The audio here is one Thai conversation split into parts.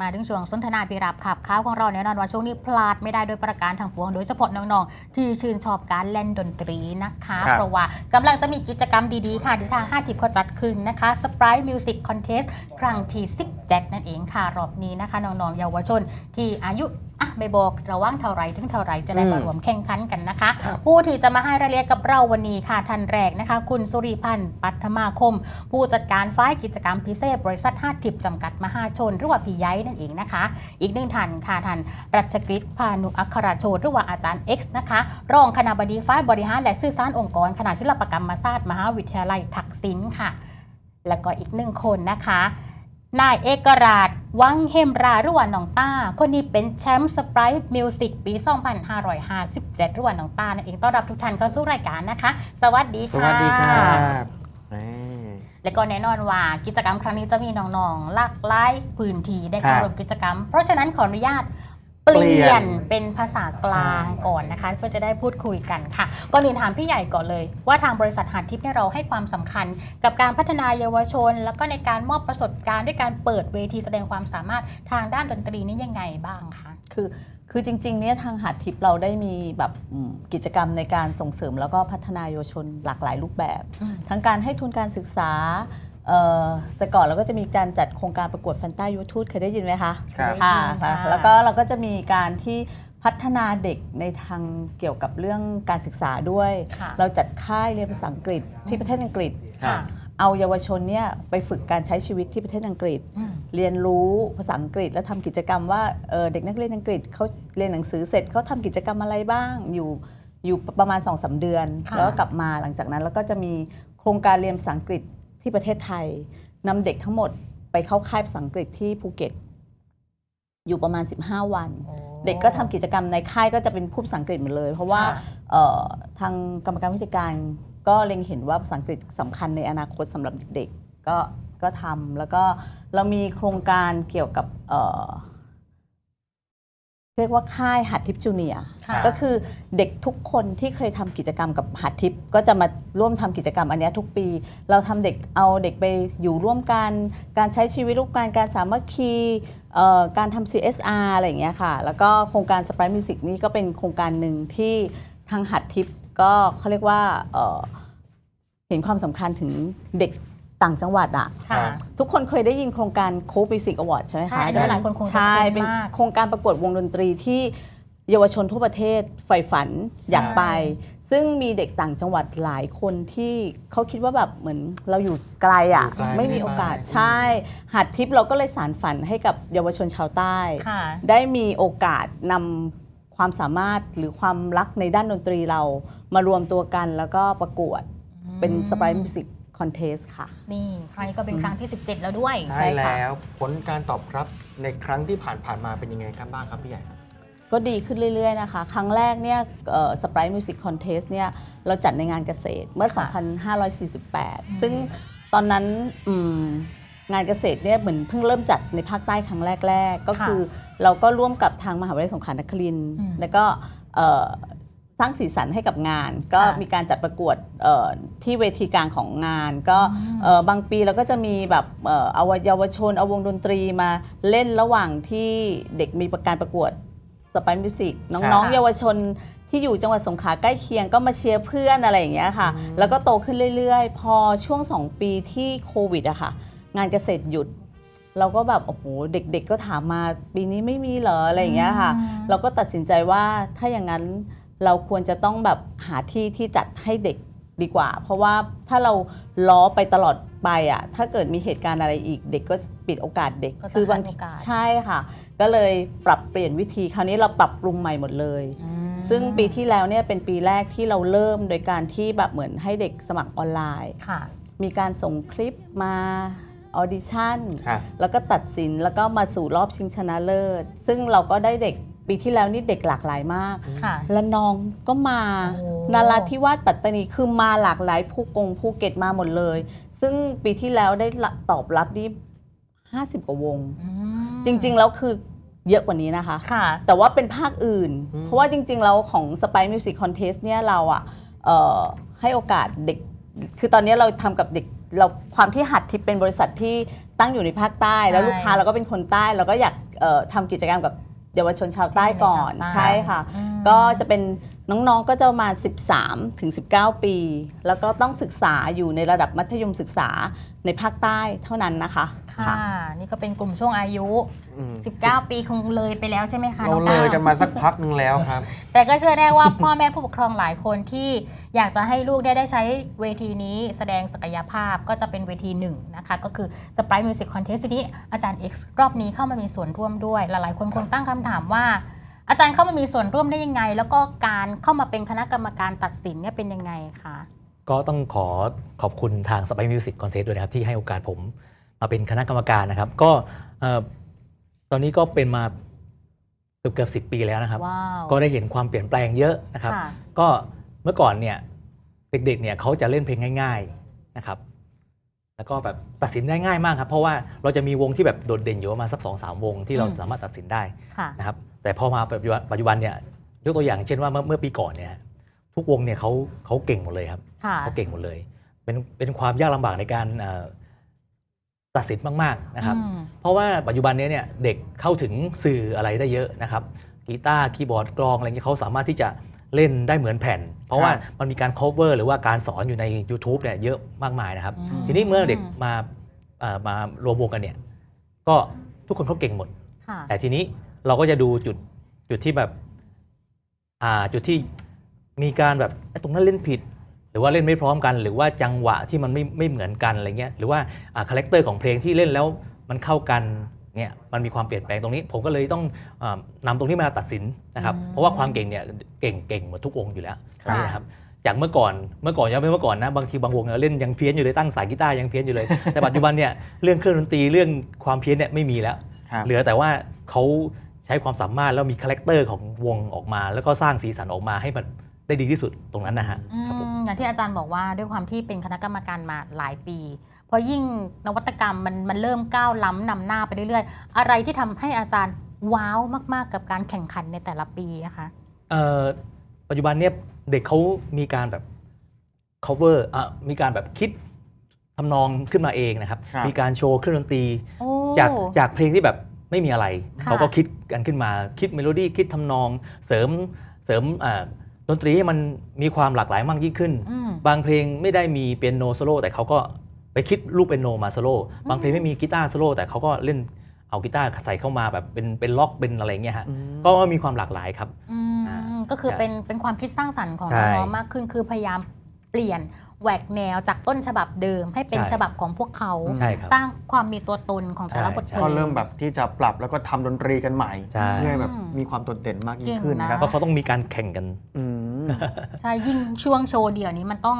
มาถึงช่วงสนทนาพิรับขับข้าวของเราแน่นอนว่าช่วงนี้พลาดไม่ได้โดยประการทางปวง โดยเฉพาะน้องๆ ที่ชื่นชอบการเล่นดนตรีนะคะครับเพราะว่ากำลังจะมีกิจกรรมดีๆ ค่ะที่ทาง5ทิพย์เขาจัดขึ้นนะคะ Sprite Music Contest ครั้งที่17นั่นเองค่ะ รอบนี้นะคะ น้องๆ เยาวชนที่อายุ อะไม่บอกระว่างเท่าไหรถึงเท่าไหรจะได้มาอืมรวมแข่งขันกันนะคะครับผู้ที่จะมาให้รายละเอียดกับเราวันนี้ค่ะท่านแรกนะคะ คุณสุริพันธ์ปัทมาคม ผู้จัดการฝ่ายกิจกรรมพิเศษบริษัทห้าทิพย์จำกัดมหาชนหรือว่าพี่ไย้นั่นเองนะคะ อีกหนึ่งท่านค่ะท่านรัชกฤษพานุอัครโชตหรือว่าอาจารย์ X นะคะรองคณะบดีฝ่ายบริหารและสื่อสารองค์กรคณะศิลปกรรมศาสตร์มหาวิทยาลัยทักษิณค่ะ แล้วก็อีกหนึ่งคนนะคะนายเอกราช วังเฮมราหรือว่าน้องต้า คนนี้เป็นแชมป์สไปร์มิวสิกปี 2557หรือว่าน้องต้านั่นเองต้อนรับทุกท่านเข้าสู่รายการนะคะ สวัสดีสค่ะวัสดีครับแหมและก็แน่นอนว่ากิจกรรมครั้งนี้จะมีน้องๆหลากหลายพื้นที่ได้ครัเข้าบร่วมกิจกรรม เพราะฉะนั้นขออนุญาต เปเปลี่ลี่ยยนนเป็นภาษากลางใช่ก่อนนะคะ เพื่อจะได้พูดคุยกันค่ะก่อนอื่นถามพี่ใหญ่ก่อนเลย ว่าทางบริษัทหาดทิพย์เนี่ยเราให้ความสำคัญ กับการพัฒนาเยาวชน แล้วก็ในการมอบประสบการณ์ด้วยการเปิดเวทีแสดงความสามารถทางด้านดนตรีนี้ยังไงบ้างคะคือคือจริงๆเนี่ยทางหัดทิพย์เราได้มีแบบอืมกิจกรรมในการส่งเสริม แล้วก็พัฒนาเยาวชนหลากหลายรูปแบบ ทั้งการให้ทุนการศึกษา เอ่อแต่ก่อนเราก็จะมีการจัดโครงการประกวดแฟนต้ายูทูตเคยได้ยินไหมคะครับค่ะได้ยินค่ะค่ะแล้วก็เราก็จะมีการที่พัฒนาเด็กในทางเกี่ยวกับเรื่องการศึกษาด้วย ค่ะเราจัดค่ายเรียนภาษาอังกฤษที่ประเทศอังกฤษครับเอาเยาวชนเนี่ยไปฝึกการใช้ชีวิตที่ประเทศอังกฤษ อืม เรียนรู้ภาษาอังกฤษ แล้วทำกิจกรรมว่าเอ่อเด็กนักเรียนอังกฤษเขาเรียนหนังสือเสร็จเขาทำกิจกรรมอะไรบ้างอยู่อยู่ประมาณ2อสเดือน ค่ะ แล้วก็กลับมาหลังจากนั้นแล้วก็จะมีโครงการเรียนภาษาอังกฤษ ที่ประเทศไทยนำเด็กทั้งหมดไปเข้าค่ายภาษาอังกฤษที่ภูเก็ต อยู่ประมาณ 15 วันโอ้เด็กก็ทำกิจกรรมในค่ายก็จะเป็นผู้ภาษาอังกฤษหมดเลย เพราะว่าค่ะเอ่อทางกรรมการผู้จัดการก็เล็งเห็นว่าภาษาอังกฤษสำคัญในอนาคตสำหรับเด็กๆก็ก็ทำแล้วก็เรามีโครงการเกี่ยวกับ เอ่อเรียกว่าค่ายหัดทิพย์จูเนียร์ค่ะก็คือเด็กทุกคนที่เคยทำกิจกรรมกับหัดทิพย์ก็จะมาร่วมทำกิจกรรมอันเนี้ยทุกปี เราทำเด็กเอาเด็กไปอยู่ร่วมกัน การใช้ชีวิตร่วมกันการสามัคคีเอ่อการทำ CSR อะไรอย่างเงี้ยค่ะ แล้วก็โครงการ Sprite Music นี่ก็เป็นโครงการหนึ่งที่ทางหัดทิพย์ก็เขาเรียกว่าเอ่อเห็นความสำคัญถึงเด็ก ต่างจังหวัดอะค่ะ ทุกคนเคยได้ยินโครงการโค b ิสิกอวอร์ดใช่ไหมใช่คะอันนี้หลายคนคงจะใช่คุ้นเป็นมากโครงการประกวดวงดนตรีที่เยาวชนทั่วประเทศใฝ่ฝันอยากไป ซึ่งมีเด็กต่างจังหวัดหลายคนที่เขาคิดว่าแบบเหมือนเราอยู่ไกลอะอยู่ไกลไม่มีโอกาสไม่ไปใช่ หัดทิพย์เราก็เลยสารฝันให้กับเยาวชนชาวใต้ ค่ะ ได้มีโอกาสนำความสามารถหรือความรักในด้านดนตรีเรามารวมตัวกันแล้วก็ประกวดเป็น Sprite Music Contest ค่ะ นี่ ครั้งนี้ก็เป็นครั้งที่ 17 แล้วด้วยใช่ใช่ค่ะ แล้วผลการตอบรับในครั้งที่ผ่านผ่านๆมาเป็นยังไงครับบ้างครับพี่ใหญ่ครับ ก็ดีขึ้นเรื่อย ๆ นะคะ ครั้งแรกเนี่ยสปรายมิวสิกคอนเทสเนี่ยเราจัดในงานเกษตรเมื่อ ค่ะ2548 ซึ่งตอนนั้นอืมงานเกษตรเนี่ยเหมือนเพิ่งเริ่มจัดในภาคใต้ครั้งแรก ๆ ก็ค่ะคือเราก็ร่วมกับทางมหาวิทยาลัยสงขลานครินทร์อืมแล้วก็เอ่อ สร้างสีสันให้กับงาน ก็ค่ะมีการจัดประกวดเอ่อที่เวทีกลางของงาน ก็อืมเอ่อบางปีเราก็จะมีแบบเอ่อเอาเยาวชนเอาวงดนตรีมาเล่นระหว่างที่เด็กมีประการประกวดสไปมิวสิกน้องค่ะๆเยาวชนที่อยู่จังหวัดสงขลาใกล้เคียงก็มาเชียร์เพื่อนอะไรอย่างเงี้ยค่ะอืมแล้วก็โตขึ้นเรื่อยๆ พอช่วง 2 ปีที่โควิดอะค่ะ งานเกษตรหยุด เราก็แบบโอ้โหเด็กๆก็ถามมาปีนี้ไม่มีเหรออะไรอย่างเงี้ยค่ะอืมเราก็ตัดสินใจว่าถ้าอย่างนั้น เราควรจะต้องแบบหาที่ที่จัดให้เด็กดีกว่า เพราะว่าถ้าเราล้อไปตลอดไปอะถ้าเกิดมีเหตุการณ์อะไรอีก เด็กก็ปิดโอกาสเด็กก็จะคือบางขาดโอกาส ใช่ค่ะ ก็เลยปรับเปลี่ยนวิธีคราวนี้เราปรับปรุงใหม่หมดเลย อืมซึ่งปีที่แล้วเนี่ยเป็นปีแรกที่เราเริ่มโดยการที่แบบเหมือนให้เด็กสมัครออนไลน์ ค่ะมีการส่งคลิปมาออดิชั่นครับแล้วก็ตัดสินแล้วก็มาสู่รอบชิงชนะเลิศ ซึ่งเราก็ได้เด็ก ปีที่แล้วนี่เด็กหลากหลายมากค่ะและนองก็มาโอ้ นาราธิวาสปัตตานีคือมาหลากหลายภูกงภูเก็ตมาหมดเลย ซึ่งปีที่แล้วได้ตอบรับที่50 กว่าวง อืมจริง ๆ แล้วคือเยอะกว่านี้นะคะ ค่ะ แต่ว่าเป็นภาคอื่น อืม เพราะว่าจริง ๆ แล้วของ Spy Music Contest เนี่ยเราอะเอ่อให้โอกาสเด็ก คือตอนนี้เราทำกับเด็กเราความที่หัดทิปเป็นบริษัทที่ตั้งอยู่ในภาคใต้ แล้วใช่ ลูกค้าเราก็เป็นคนใต้ เราก็อยากเอ่อทำกิจกรรมกับ เยาวชนชาวใต้ก่อนชาวใต้ใช่ค่ะอืมก็จะเป็นน้องๆก็จะประมาณ13 ถึง 19 ปี แล้วก็ต้องศึกษาอยู่ในระดับมัธยมศึกษาในภาคใต้เท่านั้นนะคะ ค่ะ นี่ก็เป็นกลุ่มช่วงอายุ อืม19 ปีคงเลยไปแล้วใช่ไหมคะเราองเลยก้วกันมาสักพักหนึ่งแล้วครับ แต่ก็เชื่อได้ว่า พ่อแม่ผู้ปกครองหลายคนที่อยากจะให้ลูกได้ได้ใช้เวทีนี้แสดงศักยภาพก็จะเป็นเวทีหนึ่งนะคะ ก็คือ Sprite Music Contest ทีนี้อาจารย์ X รอบนี้เข้ามามีส่วนร่วมด้วย หลายๆ คนคงตั้งคำถามว่า อาจารย์เข้ามามีส่วนร่วมได้ยังไง แล้วก็การเข้ามาเป็นคณะกรรมการตัดสินเนี่ยเป็นยังไงคะ ก็ต้องขอขอบคุณทาง Spy Music Contest ด้วยนะครับ ที่ให้โอกาสผม มาเป็นคณะกรรมการนะครับ ก็เอ่อตอนนี้ก็เป็นมาเกือบเกือบสิปีแล้วนะครับว้าวก็ได้เห็นความเปลี่ยนแปลงเยอะนะครับค่ะก็เมื่อก่อนเนี่ยเด็กๆเนี่ยเขาจะเล่นเพลงง่าย ๆนะครับ แล้วก็แบบตัดสินได้ง่ายมากครับ เพราะว่าเราจะมีวงที่แบบโดดเด่นอยู่ประมาณสักสองสามวงที่เราอืมสามารถตัดสินได้ค่ะนะครับ แต่พอมาปัจจุบันปัจจุบันเนี่ยยกตัวอย่างเช่นว่าเมื่อเมื่อปีก่อนเนี่ยทุกวงเนี่ยเขาเขาเก่งหมดเลยครับค่ะเขาเก่งหมดเลย เป็นเป็นความยากลำบากในการเอ่อ ตัดสินมากๆนะครับอืมเพราะว่าปัจจุบันนี้เนี่ยเด็กเข้าถึงสื่ออะไรได้เยอะนะครับกีตาร์คีย์บอร์ดกลองอะไรเงี้ยเขาสามารถที่จะเล่นได้เหมือนแผ่น เพราะว่ามันมีการ cover หรือว่าการสอนอยู่ใน YouTube เนี่ยเยอะมากมายนะครับอืมทีนี้เมื่อเด็กมาเอ่อมารวมวงกันเนี่ย ก็ทุกคนเขาเก่งหมดค่ะแต่ทีนี้เราก็จะดูจุดจุดที่แบบ อ่าจุดที่มีการแบบเอ้ยตรงนั้นเล่นผิด หรือว่าเล่นไม่พร้อมกัน หรือว่าจังหวะที่มันไม่ไม่เหมือนกันอะไรเงี้ยหรือว่าคาแรคเตอร์ของเพลงที่เล่นแล้วมันเข้ากันเนี่ยมันมีความเปลี่ยนแปลงตรงนี้ ผมก็เลยต้องอานำตรงนี้มาตัดสินนะครับอืมเพราะว่าความเก่งเนี่ยเก่งเก่งหมดทุกวงอยู่แล้วค่ะนี่นะครับจากเมื่อก่อนเมื่อก่อนยังไม่เมื่อก่อนนะบางทีบางวงเนี่ยเล่นยังเพี้ยนอยู่เลยตั้งสายกีตาร์ยังเพี้ยนอยู่เลย แต่ปัจจุบันเนี่ยเรื่องเครื่องดนตรีเรื่องความเพี้ยนเนี่ยไม่มีแล้วครับเหลือแต่ว่าเขาใช้ความสามารถแล้วมีคาแรคเตอร์ของวงออกมา แล้วก็สร้างสีสันออกมาให้มัน ได้ดีที่สุดตรงนั้นนะฮะอืครับผมมอย่างที่อาจารย์บอกว่าด้วยความที่เป็นคณะกรรมการมาหลายปีพอยิ่งนวัตกรรมมันมันเริ่มก้าวล้ำนำหน้าไปเรื่อยๆ อะไรที่ทำให้อาจารย์ว้าวมาก ๆ กับการแข่งขันในแต่ละปีนะคะเอ่อปัจจุบันเนี่ยเด็กเขามีการแบบ cover อะมีการแบบคิดทำนองขึ้นมาเองนะครับครับมีการโชว์เครื่องดนตรีโอ้จากจากเพลงที่แบบไม่มีอะไรค่ะเขาก็คิดกันขึ้นมาคิดเมโลดี้คิดทำนองเสริมเสริมอ่า ดนตรีให้มันมีความหลากหลายมากยิ่งขึ้นอืมบางเพลงไม่ได้มีเปียโนโซโล่แต่เขาก็ไปคิดลูกเปียโนมาโซโล่บางเพลงไม่มีกีตาร์โซโล่แต่เขาก็เล่นเอากีตาร์ใส่เข้ามาแบบเป็นเป็นล็อกเป็นอะไรเงี้ยฮะอืมก็มีความหลากหลายครับอืมอ่าก็คือใช่เป็นเป็นความคิดสร้างสรรค์ของใช่น้องๆมากขึ้นคือพยายามเปลี่ยนแหวกแนวจากต้นฉบับเดิมให้เป็นใช่ฉบับของพวกเขาใช่ครับสร้างความมีตัวตนของแต่ละใช่บทเพลก็งเริ่มแบบที่จะปรับแล้วก็ทำดนตรีกันใหม่ใช่เพื่อให้แบบมีความโดดเด่นมากยิ่งขึ้นเก่งนะนะครับเพราะเขาต้องมีการแข่งกันอืม ใช่ยิ่งช่วงโชว์เดี่ยวนี้มันต้อง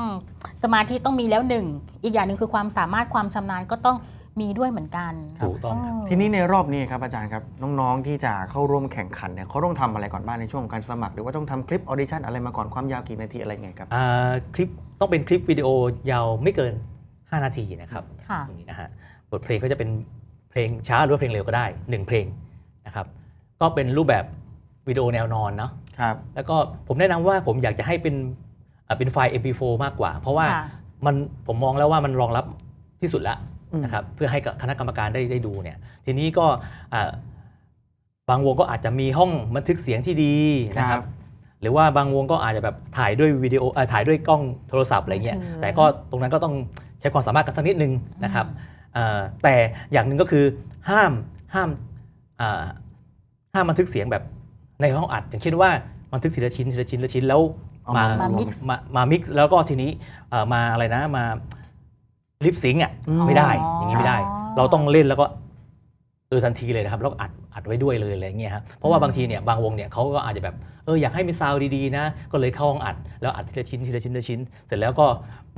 สมาธิต้องมีแล้วหนึ่ง อีกอย่างหนึ่งคือความสามารถความชำนาญก็ต้องมีด้วยเหมือนกันถูกต้องครับเทีนี้ในรอบนี้ครับอาจารย์ครับน้องๆที่จะเข้าร่วมแข่งขันเนี่ยเขาต้องทำอะไรก่อนบ้างในช่วงของการสมัคร หรือว่าต้องทำคลิปออดิชั่นอะไรมาก่อนความยาวกี่นาทีอะไรไงครับอ่าคลิปต้องเป็นคลิปวิดีโอยาวไม่เกิน 5 นาทีนะครับค่ะอย่างนี้นะฮะบทเพลงก็จะเป็นเพลงช้าหรือว่าเพลงเร็วก็ได้ 1 เพลงนะครับก็เป็นรูปแบบวิดีโอแนวนอนเนาะ ครับแล้วก็ผมแนะนำว่าผมอยากจะให้เป็นอ่าเป็นไฟล์ MP4 มากกว่า เพราะว่าค่ะมันผมมองแล้วว่ามันรองรับที่สุดแล้วอืมนะครับเพื่อให้กับคณะกรรมการได้ได้ดูเนี่ย ทีนี้ก็อ่าบางวงก็อาจจะมีห้องบันทึกเสียงที่ดีนะครับ หรือว่าบางวงก็อาจจะแบบถ่ายด้วยวิดีโอเอ่อถ่ายด้วยกล้องโทรศัพท์อะไรเงี้ยมือถือแต่ก็ตรงนั้นก็ต้องใช้ความสามารถกันสักนิดนึงนะครับอ่าแต่อย่างหนึ่งก็คือห้ามห้ามอ่าห้ามบันทึกเสียงแบบ ในห้องอัดอย่างเช่นว่าบันทึกทีละชิ้นทีละชิ้นทีละชิ้นแล้วเอามามามา mix มามามิกซ์แล้วก็ทีนี้เอ่อมาอะไรนะมาลิปซิงอะอืม ไม่ได้อ๋ออย่างนี้ไม่ได้ อ๋อ เราต้องเล่นแล้วก็เออทันทีเลยนะครับแล้วก็อัดอัดไว้ด้วยเลยอะไรเงี้ยครับเพราะว่าอืมบางทีเนี่ยบางวงเนี่ยเขาก็อาจจะแบบเอออยากให้มีซาวด์ดีๆนะ ก็เลยเข้าห้องอัด แล้วอัดทีละชิ้นทีละชิ้นทีละชิ้น เสร็จแล้วก็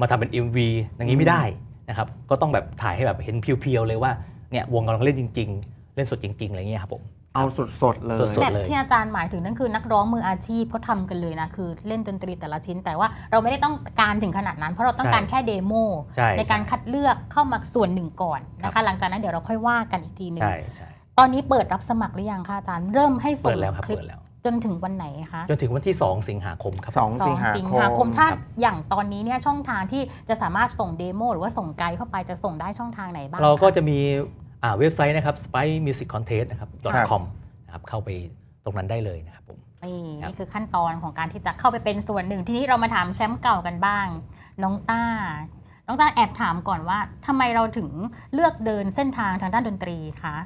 มาทำเป็น MV อย่างนี้ไม่ได้นะครับก็ต้องแบบถ่ายให้แบบเห็นเพียวๆเลยว่าเนี่ยวงกำลังเล่นจริง ๆ เล่นสดจริง ๆอะไรเงี้ยครับผม เอาสดๆเลยสดแบบเลยที่อาจารย์หมายถึงนั่นคือนักร้องมืออาชีพเขาทำกันเลยนะ คือเล่นดนตรีแต่ละชิ้น แต่ว่าเราไม่ได้ต้องการถึงขนาดนั้น เพราะเราต้องการแค่เดโมใช่ในการใช่คัดเลือกเข้ามาส่วนหนึ่งก่อนนะครัคะบหลังจากนั้นเดี๋ยวเราค่อยว่ากันอีกทีหนึ่งใช่ใช่ตอนนี้เปิดรับสมัครหรือยังคะอาจารย์เริ่มให้ส่เปิงดแล้วครับคลิปเปิดแล้วจนถึงวันไหนคะจนถึงวันที่ 2 สิงหาคมครับสองสอสิงงหาสิงคมหาคมถ้าครับอย่างตอนนี้เนี่ยช่องทางที่จะสามารถส่งเดโมหรือว่าส่งไกด์เข้าไปจะส่งได้ช่องทางไหนบ้างเราก็คจะมีอ่า เว็บไซต์นะครับ spice music contest นะครับครับ .com นะครับเข้าไปตรงนั้นได้เลยนะครับผมนี่ครับนี่คือขั้นตอนของการที่จะเข้าไปเป็นส่วนหนึ่ง ทีนี้เรามาถามแชมป์เก่ากันบ้าง น้องต้า น้องต้าแอบถามก่อนว่าทำไมเราถึงเลือกเดินเส้นทางทางด้านดนตรีคะ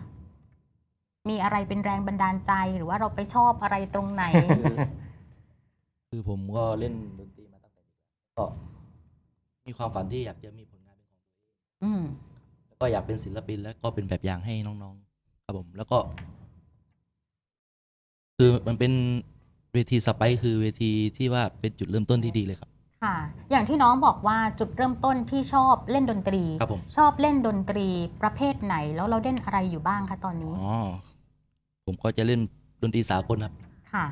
มีอะไรเป็นแรงบันดาลใจหรือว่าเราไปชอบอะไรตรงไหน คือผมก็เล่นดนตรีมาตั้งแต่เด็กก็มีความฝันที่อยากจะมีผลงานเป็นของตัวเองอืมแล้ว ก็อยากเป็นศิลปินแล้วก็เป็นแบบอย่างให้น้องๆ ครับผม แล้วก็ คือมันเป็นเวทีสไปซ์คือเวทีที่ว่าเป็นจุดเริ่มต้นที่ดีเลยครับ ค่ะ อย่างที่น้องบอกว่าจุดเริ่มต้นที่ชอบเล่นดนตรี ครับผม ชอบเล่นดนตรีประเภทไหน แล้วเราเล่นอะไรอยู่บ้างคะตอนนี้ อ๋อ ผมก็จะเล่นดนตรีสากลครับ ค่ะ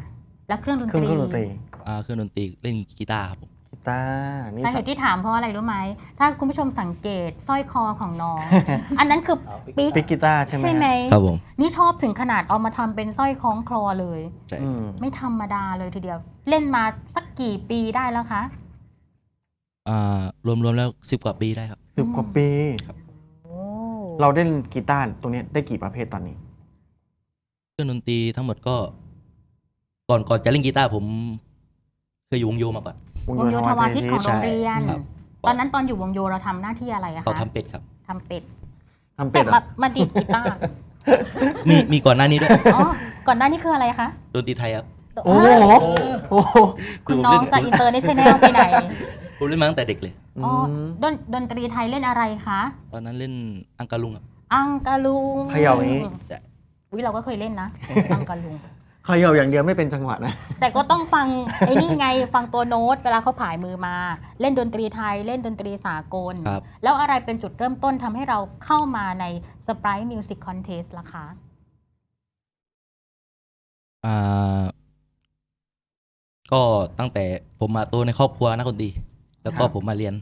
แล้วเครื่องดนเครื่ตองรี เครื่องดนตรี อ่าเครื่องดนตรีเล่นกีตาร์ครับผม กีตาร์นี่สาเหตุที่ถามเพราะอะไรรู้ไหม ถ้าคุณผู้ชมสังเกตสร้อยคอของน้อง อันนั้นคือปิ๊กปิกกีตาร์ใช่ไหมใช่ไหมครับผมนี่ชอบถึงขนาดเอามาทำเป็นสร้อยคล้องคลอเลย ใช่อืมไม่ธรรมดาเลยทีเดียว เล่นมาสักกี่ปีได้แล้วคะ อ่ารวมๆแล้วสิบกว่าปีได้ครับ สิบกว่าปี โอ้เราเล่นกีตาร์ตรงเนี้ยได้กี่ประเภทตอนนี้ เครื่องดนตรีทั้งหมดก็ ก่อนก่อนจะเล่นกีตาร์ผม เคยอยู่วงโยมาก่อน วงโยธวาทิตของโรงเรียน ใช่ครับ ตอนนั้นตอนอยู่วงโยเราทำหน้าที่อะไรอะเราคะทำเป็ดครับ ทำเป็ดทำเป็แต่ดมาอะมาดีดกีตาร์มีมีก่อนหน้านี้ด้วยอ๋อก่อนหน้านี้คืออะไรคะดนตรีไทยครับโอ้โหโอ้โหคุณน้องจะอินเตอร์เนชั่นแนลไปไหนผมเล่นมาตั้งแต่เด็กเลย อ๋อม ดนดนตรีไทยเล่นอะไรคะ ตอนนั้นเล่นอังกาลุงครับ อังกะลุงเขย่าอย่างนี้ ใช่ วิเราก็เคยเล่นนะ อังกะลุง เขย่าอย่างเดียวไม่เป็นจังหวะนะ แต่ก็ต้องฟังไอ้นี่ไงฟังตัวโน้ตเวลาเขาผายมือมา เล่นดนตรีไทย เล่นดนตรีสากล ครับ แล้วอะไรเป็นจุดเริ่มต้นทำให้เราเข้ามาใน Sprite Music Contest ล่ะคะ อ่าก็ตั้งแต่ผมมาโตในครอบครัวนักดนตรีแล้วก็ครับ ผมมาเรียน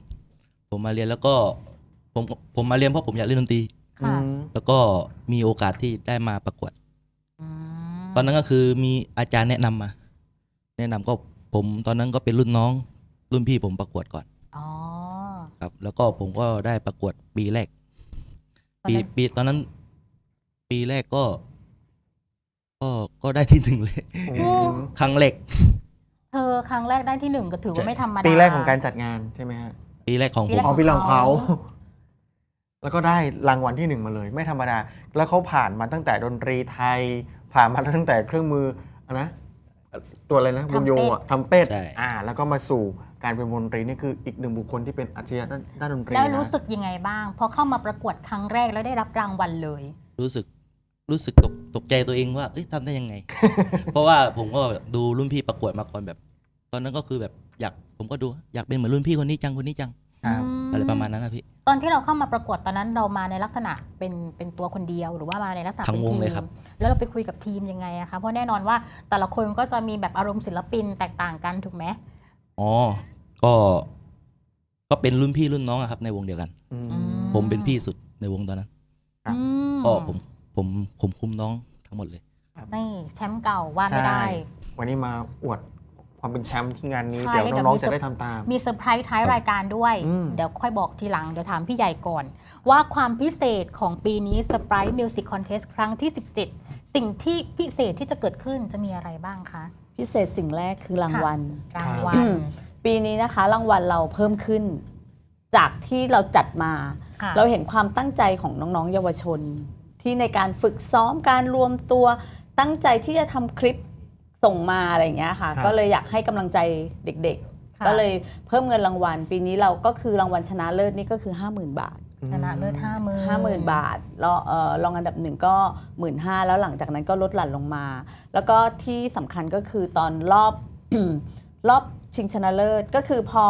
ผมมาเรียนแล้วก็ผมผมมาเรียนเพราะผมอยากเล่นดนตรี ค่ะอืมแล้วก็มีโอกาสที่ได้มาประกวดอืม ตอนนั้นก็คือมีอาจารย์แนะนำมา แนะนำก็ผมตอนนั้นก็เป็นรุ่นน้อง รุ่นพี่ผมประกวดก่อนอ๋อครับ แล้วก็ผมก็ได้ประกวดปีแรกตอนปีนั้นปีตอนนั้น ปีแรกก็ ก็ก็ได้ที่หนึ่งเลยอืมครั้งแรกเธอครั้งแรกได้ที่หนึ่งก็ถือว่าไม่ธรรมดาปีแรกของการจัดงานใช่ไหมฮะปีแรกของปีผแรมกอ๋อปีหลังเขาของเขาแล้วก็ได้รางวัลที่หนึ่งมาเลย ไม่ธรรมดา แล้วเขาผ่านมาตั้งแต่ดนตรีไทย ผ่านมาตั้งแต่เครื่องมืออะนะตัวอะไรนะวงโยอะทำเป็ดใช่ อ่า แล้วก็มาสู่การเป็นวงดนตรีนี่คืออีกหนึ่งบุคคลที่เป็นอัจฉริยะด้านด้านดนตรีแล้วนะรู้สึกยังไงบ้าง พอเข้ามาประกวดครั้งแรกแล้วได้รับรางวัลเลย รู้สึกรู้สึกตกตกใจตัวเองว่า เอ้ยทำได้ยังไง เพราะว่าผมก็ดูรุ่นพี่ประกวดมาก่อนแบบ ตอนนั้นก็คือแบบอยากผมก็ดู อยากเป็นเหมือนรุ่นพี่คนนี้จังคนนี้จัง ครับม อะไรประมาณนั้นนะพี่ ตอนที่เราเข้ามาประกวดตอนนั้นเรามาในลักษณะเป็นเป็นตัวคนเดียวหรือว่ามาในลักษณะทั้งเป็นวงทีเลยมครับ แล้วเราไปคุยกับทีมยังไงอะคะเพราะแน่นอนว่าแต่ละคนก็จะมีแบบอารมณ์ศิลปินแตกต่างกันถูกไหมอ๋อ ก็ ก็เป็นรุ่นพี่รุ่นน้องอะครับในวงเดียวกันอืมอืผมเป็นพี่สุดในวงตอนนั้นครับอืมก็ผมผมผมคุมน้องทั้งหมดเลย นี่แชมป์เก่าว่าไม่ได้ ใช่วันนี้มาอวด ความเป็นแชมป์ที่งานนี้ ใช่เดี๋ยวเดี๋ยวน้องมีๆจะได้ทำตาม มีเซอร์ไพรส์ท้ายรายการด้วย อืม เดี๋ยวค่อยบอกทีหลัง เดี๋ยวถามพี่ใหญ่ก่อน ว่าความพิเศษของปีนี้ Sprite Music Contest ครั้งที่ 17 สิ่งที่พิเศษที่จะเกิดขึ้นจะมีอะไรบ้างคะ พิเศษสิ่งแรกคือรางวัล รางวัล อืม ปีนี้นะคะรางวัลเราเพิ่มขึ้น จากที่เราจัดมา ค่ะ เราเห็นความตั้งใจของน้องๆ เยาวชน ที่ในการฝึกซ้อมการรวมตัวตั้งใจที่จะทำคลิป ส่งมาอะไรอย่างเงี้ยค่ะ ครับ ก็เลยอยากให้กำลังใจเด็กค่ะๆก็เลยเพิ่มเงินรางวัล ปีนี้เราก็คือรางวัลชนะเลิศนี่ก็คือ 50,000 บาท ชนะเลิศห้าหมื่น 50,000 บาทแล้วเอ่อรองอันดับหนึ่งก็1 5ื่นแล้วหลังจากนั้นก็ลดหลั่นลงมา แล้วก็ที่สำคัญก็คือตอนรอบ รอบชิงชนะเลิศก็คือพอ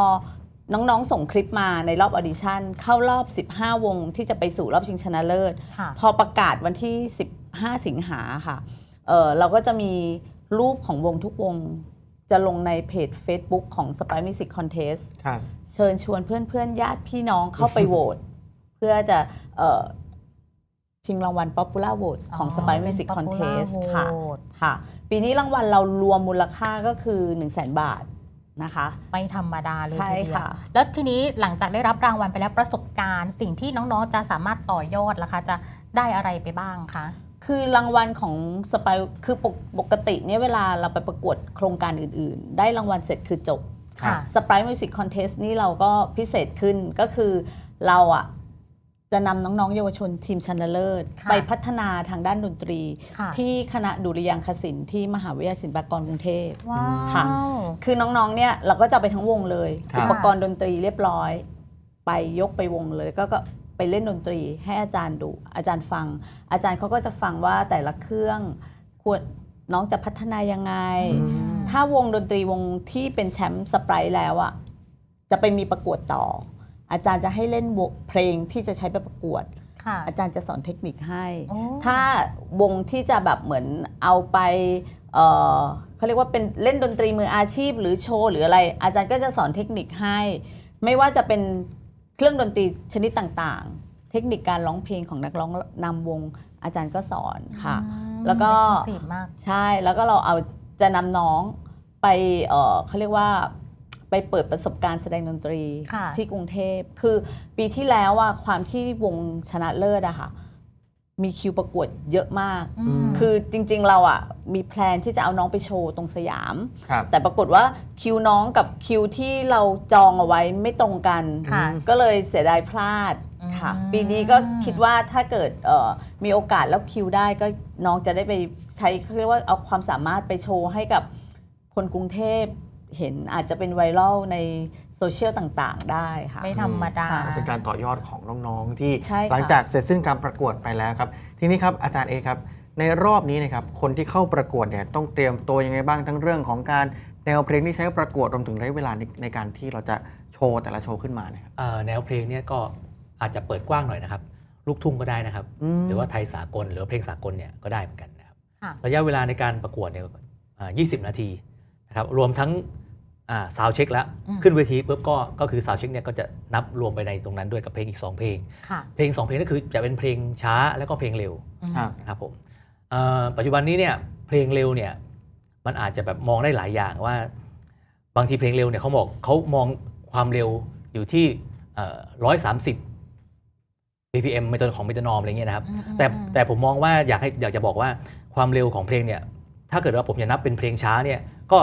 น้องๆ ส่งคลิปมาในรอบออดิชั่นเข้ารอบ 15 วงที่จะไปสู่รอบชิงชนะเลิศ ค่ะ พอประกาศวันที่ 15 สิงหาค่ะเอ่อเราก็จะมี รูปของวงทุกวงจะลงในเพจ Facebook ของ Sprite Music Contest ครับเชิญชวนเพื่อนๆ ญาติพี่น้องเข้าไปโหวตเพื่อจะเอ่อชิงรางวัล Popular Vote ของอ๋อ Spice เป็น Music Popular Contest ค่ะ Vote ค่ะ ปีนี้รางวัลเรารวมมูลค่าก็คือ 1 0 0 0 0แบาทนะคะไม่ธรรมดาเลยใช่ทีเดียวค่ะแล้วทีนี้หลังจากได้รับรางวัลไปแล้วประสบการณ์ สิ่งที่น้องๆจะสามารถต่อยอดล่ะคะ จะได้อะไรไปบ้างคะ คือรางวัลของสไปคือปกปกติเนี่ยเวลาเราไปประกวดโครงการอื่นๆ ได้รางวัลเสร็จคือจบค่ะสไปร์มิวสิกคอนเทสต์นี่เราก็พิเศษขึ้นก็คือเราอะจะนำน้อง ๆ เยาวชนทีมชนะเลิศค่ะไปพัฒนาทางด้านดนตรีค่ะที่คณะดุริยางคศิลป์ที่มหาวิทยาลัยศิลปากรกรุงเทพว้าวค่ะ คือน้อง ๆ เนี่ยเราก็จะเอาไปทั้งวงเลยครับอุปกรณ์ดนตรีเรียบร้อย ไปยกไปวงเลยก็ก็ ไปเล่นดนตรี ให้อาจารย์ดู อาจารย์ฟัง อาจารย์เขาก็จะฟังว่าแต่ละเครื่องควรน้องจะพัฒนายังไงอืมถ้าวงดนตรีวงที่เป็นแชมป์สไปร์แล้วอะจะไปมีประกวดต่อ อาจารย์จะให้เล่นวงเพลงที่จะใช้ไปประกวดค่ะอาจารย์จะสอนเทคนิคให้โอ้ถ้าวงที่จะแบบเหมือนเอาไปเอ่อเขาเรียกว่าเป็นเล่นดนตรีมืออาชีพหรือโชว์หรืออะไร อาจารย์ก็จะสอนเทคนิคให้ ไม่ว่าจะเป็น เครื่องดนตรีชนิดต่างๆ เทคนิคการร้องเพลงของนักร้องนำวงอาจารย์ก็สอนค่ะอืมแล้วก็ exclusive มากใช่แล้วก็เราเอาจะนำน้องไปเอ่อเขาเรียกว่าไปเปิดประสบการณ์แสดงดนตรีค่ะที่กรุงเทพคือปีที่แล้วอะความที่วงชนะเลิศอะค่ะ มีคิวประกวดเยอะมาก อืม คือจริง ๆ เราอะมีแพลนที่จะเอาน้องไปโชว์ตรงสยาม ครับ แต่ปรากฏว่าคิวน้องกับคิวที่เราจองเอาไว้ไม่ตรงกัน ค่ะ ก็เลยเสียดายพลาดค่ะ อืม ปีนี้ก็คิดว่าถ้าเกิดเอ่อมีโอกาสแล้วคิวได้ก็น้องจะได้ไปใช้เขาเรียกว่าเอาความสามารถไปโชว์ให้กับคนกรุงเทพเห็นอาจจะเป็นไวรัลใน โซเชียลต่างๆ ได้ค่ะ ไม่ธรรมดาค่ะเป็นการต่อยอดของน้องๆที่ใช่ค่ะ หลังจากเสร็จสิ้นการประกวดไปแล้วครับ ทีนี้ครับอาจารย์เอครับ ในรอบนี้นะครับคนที่เข้าประกวดเนี่ยต้องเตรียมตัวยังไงบ้างทั้งเรื่องของการแนวเพลงที่ใช้ประกวดรวมถึงระยะเวลาในในการที่เราจะโชว์แต่ละโชว์ขึ้นมาเนี่ยครับ เอ่อแนวเพลงเนี่ยก็อาจจะเปิดกว้างหน่อยนะครับ ลูกทุ่งก็ได้นะครับมหรือว่าไทยสากลหรือว่าเพลงสากลเนี่ยก็ได้เหมือนกันนะครับค่ะ ระยะเวลาในการประกวดเนี่ยอ่า20 นาทีนะครับรวมทั้ง ซาวเช็คแล้วอืมขึ้นเวทีปุ๊บก็ก็คือซาวเช็คเนี่ยก็จะนับรวมไปในตรงนั้นด้วยกับเพลงอีก 2 เพลงค่ะเพลง 2 เพลงนั่นคือจะเป็นเพลงช้าแล้วก็เพลงเร็วอืมครับนะครับผมเอ่อปัจจุบันนี้เนี่ยเพลงเร็วเนี่ยมันอาจจะแบบมองได้หลายอย่างว่า บางทีเพลงเร็วเนี่ยเขาบอกเขามองความเร็วอยู่ที่ร้อยสามสิบ BPM เมตรของเมตรนอมอะไรเงี้ยนะครับอืมอืมแต่อืมแต่ผมมองว่าอยากให้อยากจะบอกว่าความเร็วของเพลงเนี่ยถ้าเกิดว่าผมจะนับเป็นเพลงช้าเนี่ยก็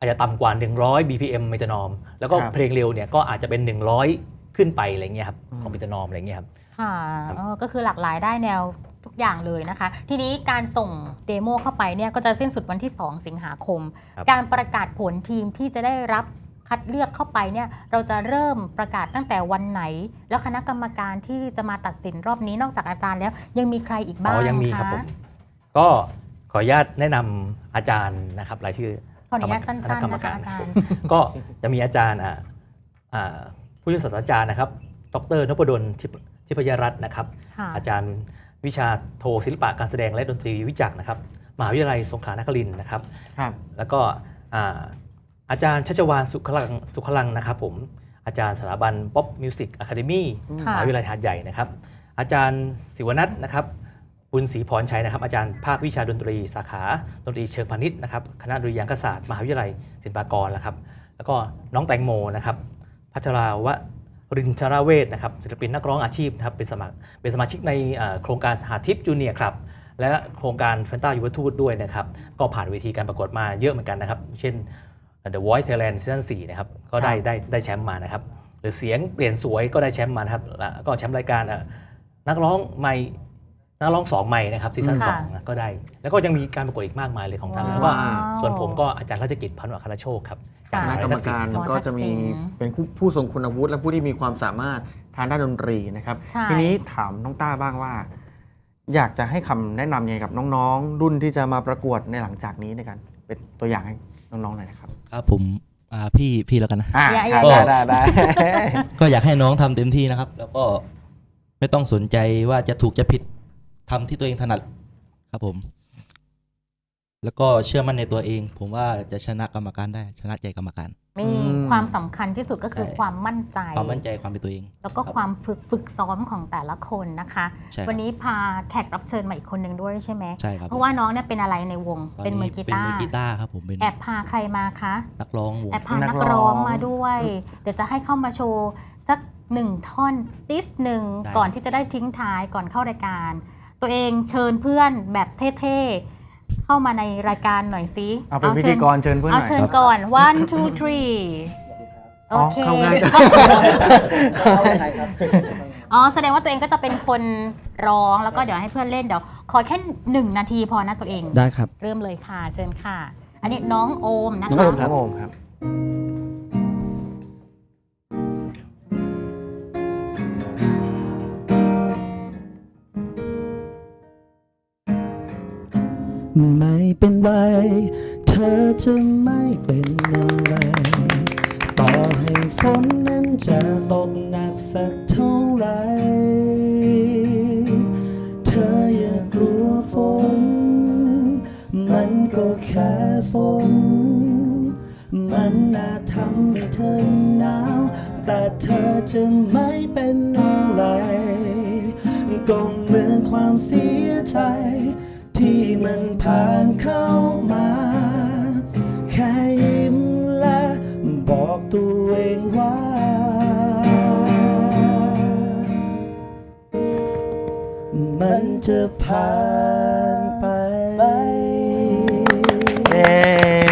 อาจจะต่ำกว่า 100 BPM เมตรนอม แล้วก็ครับ เพลงเร็วเนี่ยก็อาจจะเป็น 100 ขึ้นไปอะไรเงี้ยครับอืมของเมตรนอมอะไรเงี้ยครับ ค่ะครับ เออก็คือหลากหลายได้แนวทุกอย่างเลยนะคะ ทีนี้การส่งเดโมเข้าไปเนี่ยก็จะสิ้นสุดวันที่ 2 สิงหาคม ครับ การประกาศผลทีมที่จะได้รับคัดเลือกเข้าไปเนี่ยเราจะเริ่มประกาศตั้งแต่วันไหน แล้วคณะกรรมการที่จะมาตัดสินรอบนี้นอกจากอาจารย์แล้วยังมีใครอีกบ้างอ๋อยังมีะครับผมก็ขออนุญาตแนะนำอาจารย์นะครับรายชื่อ ขออนุญาตสั้นคณะกรรๆมนะคะการอาจารย์ก็จะมีอาจารย์อ่าอ่าผู้ช่วยศาสตราจารย์นะครับ ดรนพดลทิพทิพยรัตน์นะครับค่ะอาจารย์วิชาโทศิลปะการแสดงและดนตรีวิจักรนะครับมหาวิทยาลัยสงขลานครินทร์นะครับครับแล้วก็อ่าอาจารย์ชัชวานสุขลังสุขลังนะครับผมอาจารย์สถาบันป๊อปมิวสิกอะคาเดมี่ค่ะมหาวิทยาลัยหาดใหญ่นะครับ อาจารย์ศิวนัทนะครับ บุญศรีพรชัยนะครับอาจารย์ภาควิชาดนตรี สาขาดนตรีเชิงพาณิชย์นะครับคณะดุริยางคศาสตร์มหาวิทยาลัยศิลปากรนะครับ แล้วก็น้องแตงโมนะครับพัชราวรินชราเวทนะครับศิลปินนักร้องอาชีพนะครับเป็นสมัครเป็นสมาชิกในเอ่อโครงการสหทิพย์จูเนียร์ครับและโครงการแฟนตายุวทูตด้วยนะครับ ก็ผ่านเวทีการประกวดมาเยอะเหมือนกันนะครับ เช่น The Voice Thailand Season 4นะครับก็ได้ได้ได้แชมป์มานะครับ หรือเสียงเปลี่ยนสวยก็ได้แชมป์มานะครับแล้วก็แชมป์รายการเอ่อนักร้องใหม่ นักร้องสองใหม่นะครับซีซั่นค่ะสองนะก็ได้ แล้วก็ยังมีการประกวดอีกมากมายเลยของทางว้าวแล้วก็ส่วนผมก็อาจารย์ราชกิจพันวคารโชคครับค่ะคณะกรรมการหมอทักษิณก็จะมีเป็นผู้ผู้ทรงคุณวุฒิและผู้ที่มีความสามารถทางด้านดนตรีนะครับใช่ทีนี้ถามน้องต้าบ้างว่า อยากจะให้คำแนะนำยังไงกับน้องๆ รุ่นที่จะมาประกวดในหลังจากนี้ในการเป็นตัวอย่างให้น้องๆหน่อยนะครับครับผมอ่าพี่พี่แล้วกันนะอ่าอย่าอย่าได้ได้ได้ก็อยากให้น้องทำเต็มที่นะครับ แล้วก็ไม่ต้องสนใจว่าจะถูกจะผิด ทำที่ตัวเองถนัดครับผม แล้วก็เชื่อมั่นในตัวเอง ผมว่าจะชนะกรรมการได้ชนะใจกรรมการนี่อืมความสำคัญที่สุดก็คือใช่ความมั่นใจ ความมั่นใจความเป็นตัวเอง แล้วก็ความฝึกฝึกซ้อมของแต่ละคนนะคะใช่ครับวันนี้พาแขกรับเชิญมาอีกคนหนึ่งด้วยใช่ไหมใช่ครับเพราะว่าน้องเนี่ยเป็นอะไรในวงตอนเป็นมืนี้อกีเป็นตามือร์กีตาร์ครับผมเป็นแอบพาใครมาคะนักร้องวงแอบพานันักกร้ร้อองงมาด้วย เดี๋ยวจะให้เข้ามาโชว์สักหนึ่งท่อนติสหนึ่งก่อนที่จะได้ทิ้งท้ายก่อนเข้ารายการ ตัวเองเชิญเพื่อนแบบเท่ๆ เข้ามาในรายการหน่อยสิเอาเป็นพิธีกรเชิญเพื่อนหเอาน่อยเชิญก่อน one two three โออ๋อเค เข้าง่ายจัง อ๋อแสดงว่าตัวเองก็จะเป็นคนร้องแล้วก็เดี๋ยวให้เพื่อนเล่นเดี๋ยว ขอแค่หนึ่งนาทีพอนะตัวเอง ได้ครับ เริ่มเลยค่ะเชิญค่ะ อันนี้น้องโอมนะน้องคะโอมครับผมครับ เป็นไร เธอจะไม่เป็นอะไร ต่อให้ฝนนั้นจะตกหนักสักเท่าไหรเธออย่ากลัวฝน มันก็แค่ฝน มันอาจทำให้เธอหนาว แต่เธอจะไม่เป็นอะไรก็เหมือนความเสียใจ ที่มันผ่านเข้ามา แค่ยิ้มและบอกตัวเองว่า มันจะผ่านไป เย้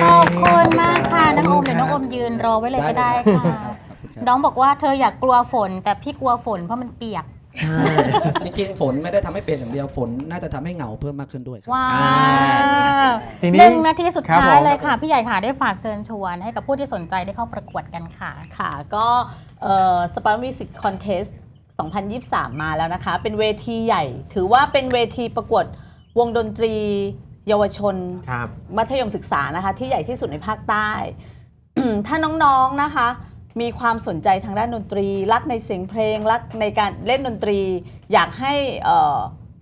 ขอบคุณมากค่ะน้องโอมเดี๋ยวน้องโอมยืนรอไว้เลยก็ได้ค่ะ น้องบอกว่าเธออยากกลัวฝนแต่พี่กลัวฝนเพราะมันเปียก จริงๆฝนไม่ได้ทำให้เป็นอย่างเดียวฝนน่าจะทำให้เหงาเพิ่มมากขึ้นด้วยครับ ว้าวทีนี้หนึ่งนาทีสุดครับท้ายผม เลยค่ะ พี่ใหญ่ค่ะได้ฝากเชิญชวนให้กับผู้ที่สนใจได้เข้าประกวดกันค่ะ ค่ะก็สปาร์มิสิกคอนเทส2023 มาแล้วนะคะ เป็นเวทีใหญ่ ถือว่าเป็นเวทีประกวดวงดนตรีเยาวชน ครับ มัธยมศึกษานะคะ ที่ใหญ่ที่สุดในภาคใต้ ถ้าน้องๆนะคะ มีความสนใจทางด้านดนตรี รักในเสียงเพลง รักในการเล่นดนตรี อยากให้เอ่อ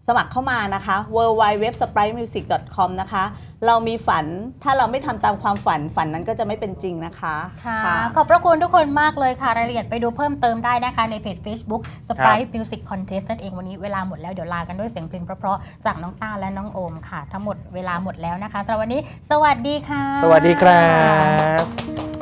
สมัครเข้ามานะคะ w w w s p r i t e m u s i c c o m นะคะ เรามีฝันถ้าเราไม่ทำตามความฝันฝันนั้นก็จะไม่เป็นจริงนะคะค่ะขอบพระคุณทุกคนมากเลยค่ะ รายละเอียดไปดูเพิ่มเติมได้นะคะ ในเพจ Facebook Sprite Music Contest นั่นเองวันนี้เวลาหมดแล้วเดี๋ยวลากันด้วยเสียงเพลงเพราะๆจากน้องต้าและน้องโอมค่ะ ทั้งหมดเวลาหมดแล้วนะคะสำหรับวันนี้ สวัสดีค่ะ สวัสดีครับ